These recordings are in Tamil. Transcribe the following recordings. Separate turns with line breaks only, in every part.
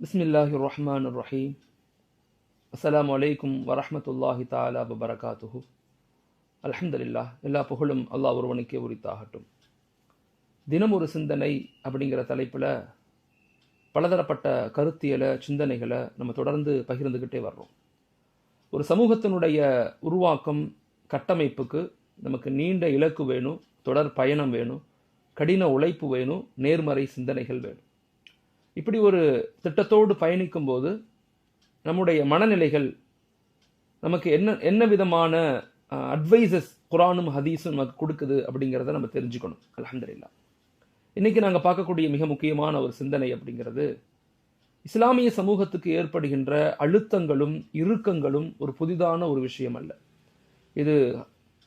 பிஸ்மில்லாஹி ரஹ்மான் ரஹீம் அஸ்லாம் வலைக்கும் வரஹமத்துல்லாஹி தாலா வபரகாத்துஹு அலமதுல்லா எல்லா புகழும் அல்லாஹ் ஒருவனுக்கே உரித்தாகட்டும். தினம் ஒரு சிந்தனை அப்படிங்கிற தலைப்பில் பலதரப்பட்ட கருத்தியலை சிந்தனைகளை நம்ம தொடர்ந்து பகிர்ந்துக்கிட்டே வர்றோம். ஒரு சமூகத்தினுடைய உருவாக்கம் கட்டமைப்புக்கு நமக்கு நீண்ட இலக்கு வேணும் தொடர் பயணம் வேணும் கடின உழைப்பு வேணும் நேர்மறை சிந்தனைகள் வேணும். இப்படி ஒரு திட்டத்தோடு பயணிக்கும்போது நம்முடைய மனநிலைகள் நமக்கு என்ன என்ன விதமான அட்வைசஸ் குரானும் ஹதீஸும் நமக்கு கொடுக்குது அப்படிங்கிறத நம்ம தெரிஞ்சுக்கணும். அலமதுல்லா இன்றைக்கி நாங்கள் பார்க்கக்கூடிய மிக முக்கியமான ஒரு சிந்தனை அப்படிங்கிறது இஸ்லாமிய சமூகத்துக்கு ஏற்படுகின்ற அழுத்தங்களும் இறுக்கங்களும் ஒரு புதிதான ஒரு விஷயம் அல்ல. இது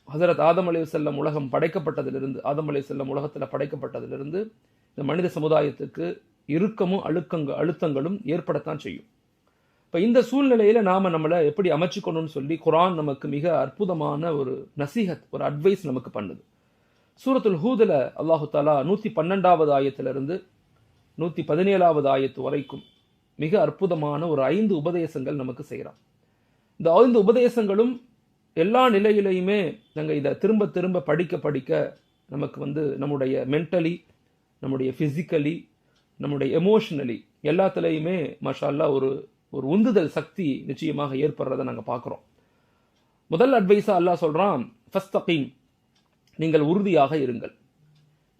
ஹசரத் ஆதம் அலி செல்லம் உலகம் படைக்கப்பட்டதிலிருந்து ஆதம் அலி செல்லம் உலகத்தில் படைக்கப்பட்டதிலிருந்து இந்த மனித சமுதாயத்துக்கு இறுக்கமும் அழுக்கங்க அழுத்தங்களும் ஏற்படத்தான் செய்யும். இப்போ இந்த சூழ்நிலையில் நாம் நம்மளை எப்படி அமைச்சுக்கணும்னு சொல்லி குரான் நமக்கு மிக அற்புதமான ஒரு நசீஹத் ஒரு அட்வைஸ் நமக்கு பண்ணுது. சூரத்துல் ஹூதில் அல்லாஹு தாலா நூற்றி பன்னெண்டாவது ஆயத்திலிருந்து நூற்றி பதினேழாவது ஆயத்து வரைக்கும் மிக அற்புதமான ஒரு ஐந்து உபதேசங்கள் நமக்கு செய்கிறான் இந்த ஐந்து உபதேசங்களும் எல்லா நிலையிலையுமே நாங்கள் இதை திரும்ப திரும்ப படிக்க படிக்க நமக்கு வந்து நம்முடைய மென்டலி நம்முடைய ஃபிசிக்கலி நம்முடைய எமோஷனலி எல்லாத்துலேயுமே மஷால்லா ஒரு ஒரு உந்துதல் சக்தி நிச்சயமாக ஏற்படுறதை நாங்கள் பார்க்குறோம். முதல் அட்வைஸாக அல்லாஹ் சொல்கிறான் ஃபஸ்தகீம் நீங்கள் உறுதியாக இருங்கள்.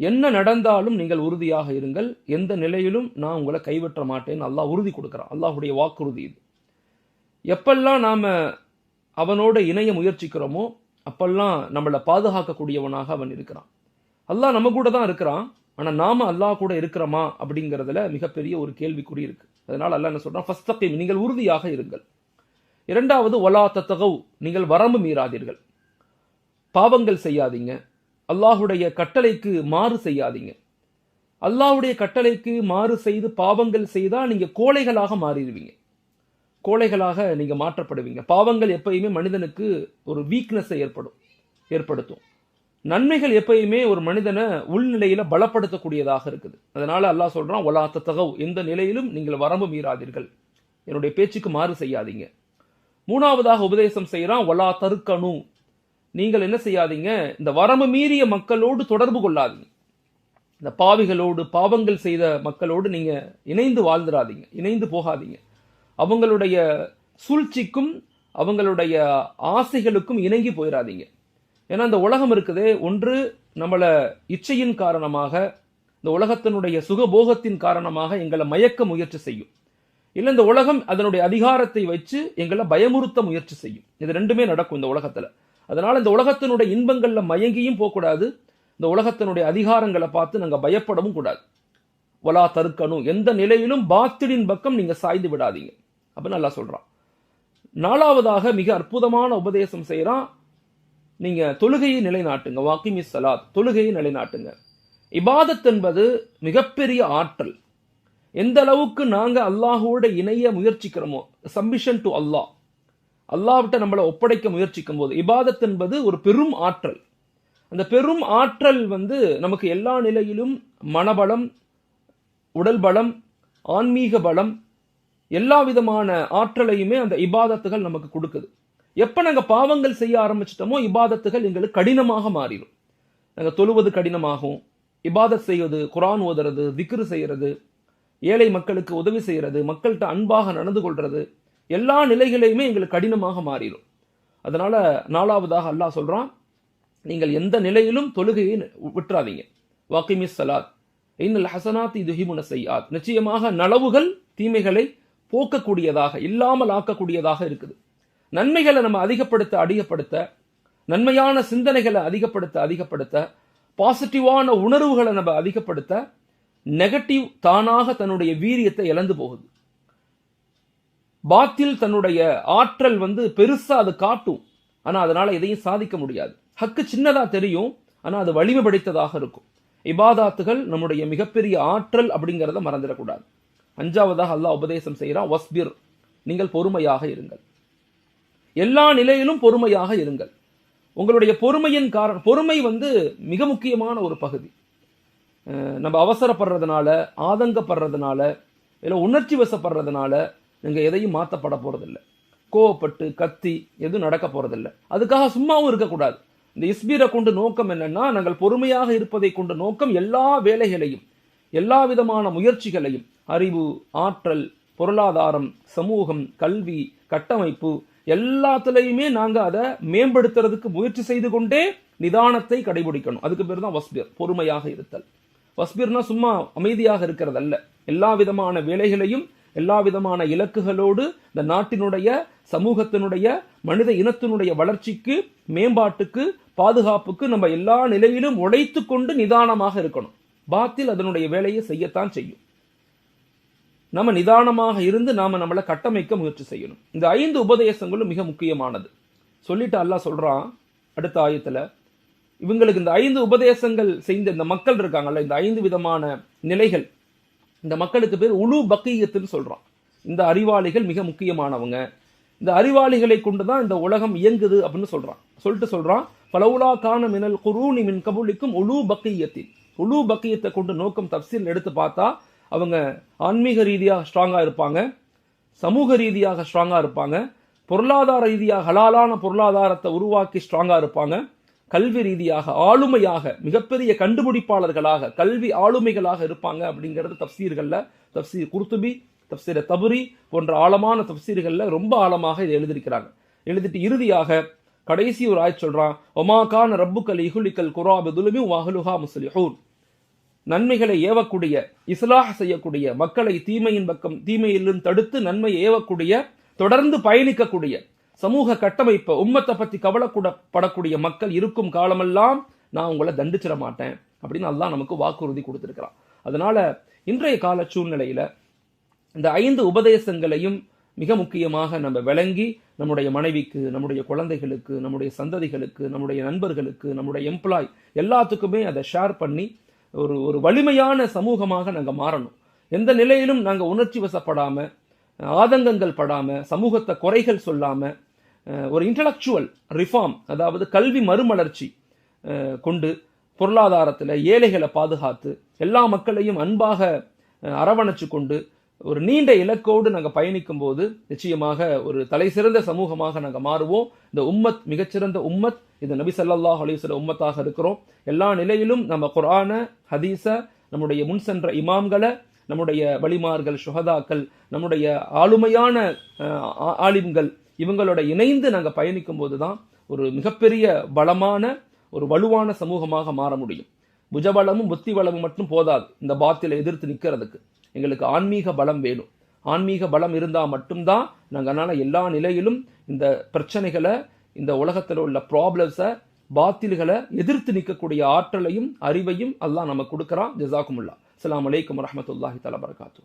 என்ன நடந்தாலும் நீங்கள் உறுதியாக இருங்கள். எந்த நிலையிலும் நான் உங்களை கைவிற்ற மாட்டேன்னு அல்லாஹ் உறுதி கொடுக்குறான். அல்லாஹுடைய வாக்குறுதி இது. எப்பெல்லாம் நாம் அவனோட இணைய முயற்சிக்கிறோமோ அப்பெல்லாம் நம்மளை பாதுகாக்கக்கூடியவனாக அவன் இருக்கிறான். அல்லாஹ் நம்ம கூட தான் இருக்கிறான். ஆனால் நாம அல்லாஹ் கூட இருக்கிறோமா அப்படிங்கிறதுல மிகப்பெரிய ஒரு கேள்விக்குறி இருக்கு. அதனால அல்லாஹ் என்ன சொல்றான்? ஃபஸ்தகீம் நீங்கள் உறுதியாக இருங்கள். இரண்டாவது ஒலா தத்தகவ் நீங்கள் வரம்பு மீறாதீர்கள். பாவங்கள் செய்யாதீங்க. அல்லாஹுடைய கட்டளைக்கு மாறு செய்யாதீங்க. அல்லாஹுடைய கட்டளைக்கு மாறு செய்து பாவங்கள் செய்தால் நீங்கள் கோழைகளாக மாறிடுவீங்க. கோழைகளாக நீங்கள் மாற்றப்படுவீங்க. பாவங்கள் எப்பயுமே மனிதனுக்கு ஒரு வீக்னஸை ஏற்படும் ஏற்படுத்தும். நன்மைகள் எப்பயுமே ஒரு மனிதனை உள்நிலையில பலப்படுத்தக்கூடியதாக இருக்குது. அதனால அல்லாஹ் சொல்றான் ஒலாத்த தகவ் எந்த நிலையிலும் நீங்கள் வரம்பு மீறாதீர்கள். என்னுடைய பேச்சுக்கு மாறு செய்யாதீங்க. மூணாவதாக உபதேசம் செய்யறான் ஒலா தருக்கணு. நீங்கள் என்ன செய்யாதீங்க? இந்த வரம்பு மீறிய மக்களோடு தொடர்பு கொள்ளாதீங்க. இந்த பாவிகளோடு பாவங்கள் செய்த மக்களோடு நீங்க இணைந்து வாழ்ந்துடாதீங்க இணைந்து போகாதீங்க. அவங்களுடைய சூழ்ச்சிக்கும் அவங்களுடைய ஆசைகளுக்கும் இணங்கி போயிடாதீங்க ஏன்னா இந்த உலகம் இருக்குது. ஒன்று நம்மளை இச்சையின் காரணமாக இந்த உலகத்தினுடைய சுகபோகத்தின் காரணமாக எங்களை மயக்க முயற்சி செய்யும். இல்லை இந்த உலகம் அதனுடைய அதிகாரத்தை வச்சு எங்களை பயமுறுத்த முயற்சி செய்யும். இது ரெண்டுமே நடக்கும் இந்த உலகத்தில். அதனால் இந்த உலகத்தினுடைய இன்பங்களில் மயங்கியும் போகக்கூடாது. இந்த உலகத்தினுடைய அதிகாரங்களை பார்த்து நாங்கள் பயப்படவும் கூடாது. வலா தருக்கணும் எந்த நிலையிலும் பாத்திடின் பக்கம் நீங்கள் சாய்ந்து விடாதீங்க. அப்படின்னு நல்லா சொல்கிறான் நாலாவதாக மிக அற்புதமான உபதேசம் செய்கிறான் நீங்க தொழுகையை நிலைநாட்டுங்க வாக்கிமி சலாத் தொழுகையை நிலைநாட்டுங்க. இபாதத் என்பது மிகப்பெரிய ஆற்றல். எந்த அளவுக்கு நாங்க அல்லாஹோட இணைய முயற்சிக்கிறோமோ சம்பிஷன் டு அல்லாஹ் அல்லாவிட்ட நம்மளை ஒப்படைக்க முயற்சிக்கும் போது இபாதத் என்பது ஒரு பெரும் ஆற்றல். அந்த பெரும் ஆற்றல் வந்து நமக்கு எல்லா நிலையிலும் மனபலம் உடல் பலம் ஆன்மீக பலம் எல்லா விதமான ஆற்றலையுமே அந்த இபாதத்துகள் நமக்கு கொடுக்குது. எப்போ நாங்கள் பாவங்கள் செய்ய ஆரம்பிச்சிட்டோமோ இபாதத்துகள் எங்களுக்கு கடினமாக மாறிடும். நாங்கள் தொழுவது கடினமாகும். இபாதத் செய்வது குரான் ஓதுறது திக்ரு செய்யறது ஏழை மக்களுக்கு உதவி செய்கிறது மக்கள்கிட்ட அன்பாக நடந்து கொள்வது எல்லா நிலைகளையுமே எங்களுக்கு கடினமாக மாறிடும். அதனால் நாலாவதாக அல்லாஹ் சொல்கிறான் நீங்கள் எந்த நிலையிலும் தொழுகையை விட்டுறாதீங்க. வாக்கிமிஸ் சலாத் இன்னல் ஹசனாத் இது ஹிமுன செய்யாத் நிச்சயமாக நலவுகள் தீமைகளை போக்கக்கூடியதாக இல்லாமல் ஆக்கக்கூடியதாக இருக்குது. நன்மைகளை நம்ம அதிகப்படுத்த அதிகப்படுத்த நன்மையான சிந்தனைகளை அதிகப்படுத்த அதிகப்படுத்த பாசிட்டிவான உணர்வுகளை நம்ம அதிகப்படுத்த நெகட்டிவ் தானாக தன்னுடைய வீரியத்தை இழந்து போகுது. பாத்தில் தன்னுடைய ஆற்றல் வந்து பெருசா அது காட்டும். ஆனா அதனால எதையும் சாதிக்க முடியாது. ஹக்கு சின்னதா தெரியும் ஆனா அது வலிமை படைத்ததாக இருக்கும். இபாதாத்துகள் நம்முடைய மிகப்பெரிய ஆற்றல் அப்படிங்கிறத மறந்துடக்கூடாது. அஞ்சாவதாக அல்லாஹ் உபதேசம் செய்கிறான் வஸ்பிர் நீங்கள் பொறுமையாக இருங்கள். எல்லா நிலையிலும் பொறுமையாக இருங்கள். உங்களுடைய பொறுமையின் காரணம் பொறுமை வந்து மிக முக்கியமான ஒரு பகுதி. நம்ம அவசரப்படுறதுனால ஆதங்கப்படுறதுனால இல்லை உணர்ச்சி வசப்படுறதுனால நீங்கள் எதையும் மாற்றப்பட போகிறதில்ல கோவப்பட்டு கத்தி எதுவும் நடக்க போகிறதில்ல அதுக்காக சும்மாவும் இருக்கக்கூடாது. இந்த இஸ்பீரை கொண்டு நோக்கம் என்னன்னா நாங்கள் பொறுமையாக இருப்பதை கொண்டு நோக்கம் எல்லா வேலைகளையும் எல்லா விதமான முயற்சிகளையும் அறிவு ஆற்றல் பொருளாதாரம் சமூகம் கல்வி கட்டமைப்பு எல்லாத்துலேயுமே நாங்கள் அதை மேம்படுத்துறதுக்கு முயற்சி செய்து கொண்டே நிதானத்தை கடைபிடிக்கணும். அதுக்கு பேர் தான் வஸ்பீர் பொறுமையாக இருத்தல். வஸ்பீர்னா சும்மா அமைதியாக இருக்கிறது அல்ல எல்லா விதமான வேலைகளையும் எல்லா விதமான இலக்குகளோடு இந்த நாட்டினுடைய சமூகத்தினுடைய மனித இனத்தினுடைய வளர்ச்சிக்கு மேம்பாட்டுக்கு பாதுகாப்புக்கு நம்ம எல்லா நிலையிலும் உழைத்து கொண்டு நிதானமாக இருக்கணும். பாத்தில் அதனுடைய வேலையை செய்யத்தான் செய்யும். நம்ம நிதானமாக இருந்து நாம நம்மளை கட்டமைக்க முயற்சி செய்யணும். இந்த ஐந்து உபதேசங்களும் மிக முக்கியமானது. சொல்லிட்டு அல்லாஹ் சொல்றான் அடுத்த ஆயத்துல இவங்களுக்கு இந்த ஐந்து உபதேசங்கள் செய்த இந்த மக்கள் இருக்காங்கல்ல இந்த ஐந்து விதமான நிலைகள் இந்த மக்களுக்கு பேர் உழு பக்கியத்துன்னு சொல்றான். இந்த அறிவாளிகள் மிக முக்கியமானவங்க. இந்த அறிவாளிகளை கொண்டு தான் இந்த உலகம் இயங்குது அப்படின்னு சொல்றான். சொல்லிட்டு சொல்றான் பலவுலா கான மினல் குரூனி மின் கபுலிக்கும் உழு பக்கியத்தில் உழு பக்கியத்தை கொண்டு நோக்கம் தப்சீல் எடுத்து பார்த்தா அவங்க ஆன்மீக ரீதியாக ஸ்ட்ராங்காக இருப்பாங்க சமூக ரீதியாக ஸ்ட்ராங்காக இருப்பாங்க பொருளாதார ரீதியாக ஹலாலான பொருளாதாரத்தை உருவாக்கி ஸ்ட்ராங்காக இருப்பாங்க. கல்வி ரீதியாக ஆளுமையாக மிகப்பெரிய கண்டுபிடிப்பாளர்களாக கல்வி ஆளுமைகளாக இருப்பாங்க அப்படிங்கிறது தப்சீர்களில் தப்சீர் குர்துபி தப்சீர தபுரி போன்ற ஆழமான தப்சீர்களில் ரொம்ப ஆழமாக இதை எழுதியிருக்கிறாங்க. எழுதிட்டு இறுதியாக கடைசி ஒரு ஆய் சொல்றான் ஒமாகான் ரப்புக்கல் இகுலிக்கல் குராபுதுலுமி வாஹலுஹா முஸ்லிஹூன். நன்மைகளை ஏவக்கூடிய இஸ்லாஹ் செய்யக்கூடிய மக்களை தீமையின் பக்கம் தீமையிலும் தடுத்து நன்மை ஏவக்கூடிய தொடர்ந்து பயணிக்கக்கூடிய சமூக கட்டமைப்பை உம்மத்தை பத்தி கவலைப்படக்கூடிய மக்கள் இருக்கும் காலமெல்லாம் நான் உங்களை தண்டிச்சிட மாட்டேன் அப்படின்னு அல்லாஹ் நமக்கு வாக்குறுதி கொடுத்துருக்கிறான். அதனால இன்றைய கால சூழ்நிலையில இந்த ஐந்து உபதேசங்களையும் மிக முக்கியமாக நம்ம விளங்கி நம்முடைய மனைவிக்கு நம்முடைய குழந்தைகளுக்கு நம்முடைய சந்ததிகளுக்கு நம்முடைய நண்பர்களுக்கு நம்முடைய எம்ப்ளாய் எல்லாத்துக்குமே அதை ஷேர் பண்ணி ஒரு ஒரு வலிமையான சமூகமாக நாங்கள் மாறணும். எந்த நிலையிலும் நாங்கள் உணர்ச்சி வசப்படாமல் ஆதங்கங்கள் படாமல் சமூகத்தை குறைகள் சொல்லாமல் ஒரு இன்டலெக்சுவல் ரிஃபார்ம் அதாவது கல்வி மறுமலர்ச்சி கொண்டு பொருளாதாரத்தில் ஏழைகளை பாதுகாத்து எல்லா மக்களையும் அன்பாக அரவணைச்சு கொண்டு ஒரு நீண்ட இலக்கோடு நாங்கள் பயணிக்கும் போது நிச்சயமாக ஒரு தலை சிறந்த சமூகமாக நாங்கள் மாறுவோம். இந்த உம்மத் மிகச்சிறந்த உம்மத் இந்த நபி சல்லாஹ் அலிஸ்வல உம்மத்தாக இருக்கிறோம். எல்லா நிலையிலும் நம்ம குரான ஹதீஸ நம்முடைய முன் சென்ற இமாம்களை நம்முடைய வலிமார்கள் சுகதாக்கள் நம்முடைய ஆளுமையான ஆலிம்கள் இவங்களோட இணைந்து நாங்கள் பயணிக்கும் போது தான் ஒரு மிகப்பெரிய பலமான ஒரு வலுவான சமூகமாக மாற முடியும். புஜபலமும் புத்தி வளமும் மட்டும் போதாது இந்த பாத்தில எதிர்த்து நிற்கிறதுக்கு எங்களுக்கு ஆன்மீக பலம் வேணும். ஆன்மீக பலம் இருந்தால் மட்டும்தான் நாங்கள் அதனால் எல்லா நிலையிலும் இந்த பிரச்சனைகளை இந்த உலகத்தில் உள்ள ப்ராப்ளம்ஸை பாத்தில்களை எதிர்த்து நிற்கக்கூடிய ஆற்றலையும் அறிவையும் அல்லாஹ் நம்ம கொடுக்குறான். ஜசாக்குமுல்லா அஸ்லாம் வலைக்கம் வரமத்துல்லாஹி தலா வரகாத்தூ